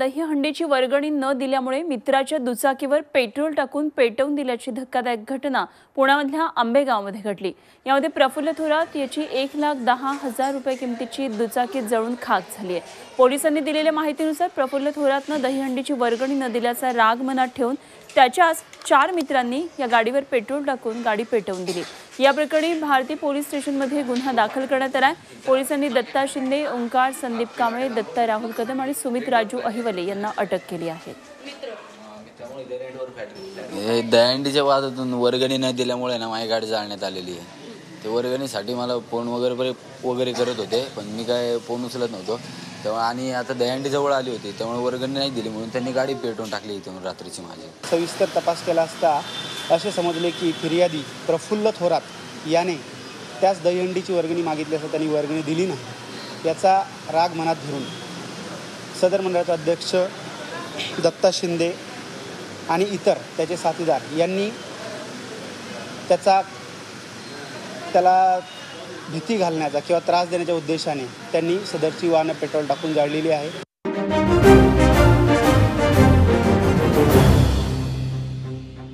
दहीहंडीची वर्गणी न दिल्यामुळे मित्राच्या दुचाकीवर पेट्रोल टाकून पेटवून दिल्याची धक्कादायक घटना पुण्यामधल्या आंबेगावमध्ये घडली. यामध्ये प्रफुल्ल थोरात याची एक लाख दहा हजार रुपये किमतीची दुचाकी जळून खाक झाली आहे. पोलिसांनी दिलेल्या माहितीनुसार प्रफुल्ल थोरातनं दहीहंडीची वर्गणी न दिल्याचा राग मनात ठेवून त्याच्याच चार मित्रांनी या गाडीवर पेट्रोल टाकून गाडी पेटवून दिली. या प्रकरणी भारती पोलीस स्टेशनमध्ये गुन्हा दाखल करण्यात आला पोलिसांनी दत्ता शिंदे ओंकार संदीप कांबळे दत्ता राहुल कदम आणि सुमित राजू अहिवले यांना अटक केली आहे. हे दहीहंडीच्या वादातून वर्गणी न दिल्यामुळे ना माझी गाडी जाळण्यात आलेली आहे. ते वर्गणीसाठी मला फोन वगैरे बरे वगैरे करत होते पण मी काय फोन उचलत नव्हतो. तेव्हा आणि आता दहीहंडी जवळ आली होती त्यामुळे वर्गणी नाही दिली म्हणून त्यांनी गाडी पेटवून टाकली इथून रात्रीची माझी. सविस्तर तपास केला असता असे समजले की फिर्यादी प्रफुल्ल थोरात याने त्याच दहीहंडीची वर्गणी मागितली असता त्यांनी वर्गणी दिली नाही. याचा राग मनात धरून सदर मंडळाचे अध्यक्ष दत्ता शिंदे आणि इतर त्याचे साथीदार यांनी त्याचा त्याला भीती घालण्याचा किंवा त्रास देण्याच्या उद्देशाने त्यांनी सदरची वाहनं पेट्रोल टाकून जाळलेली आहे.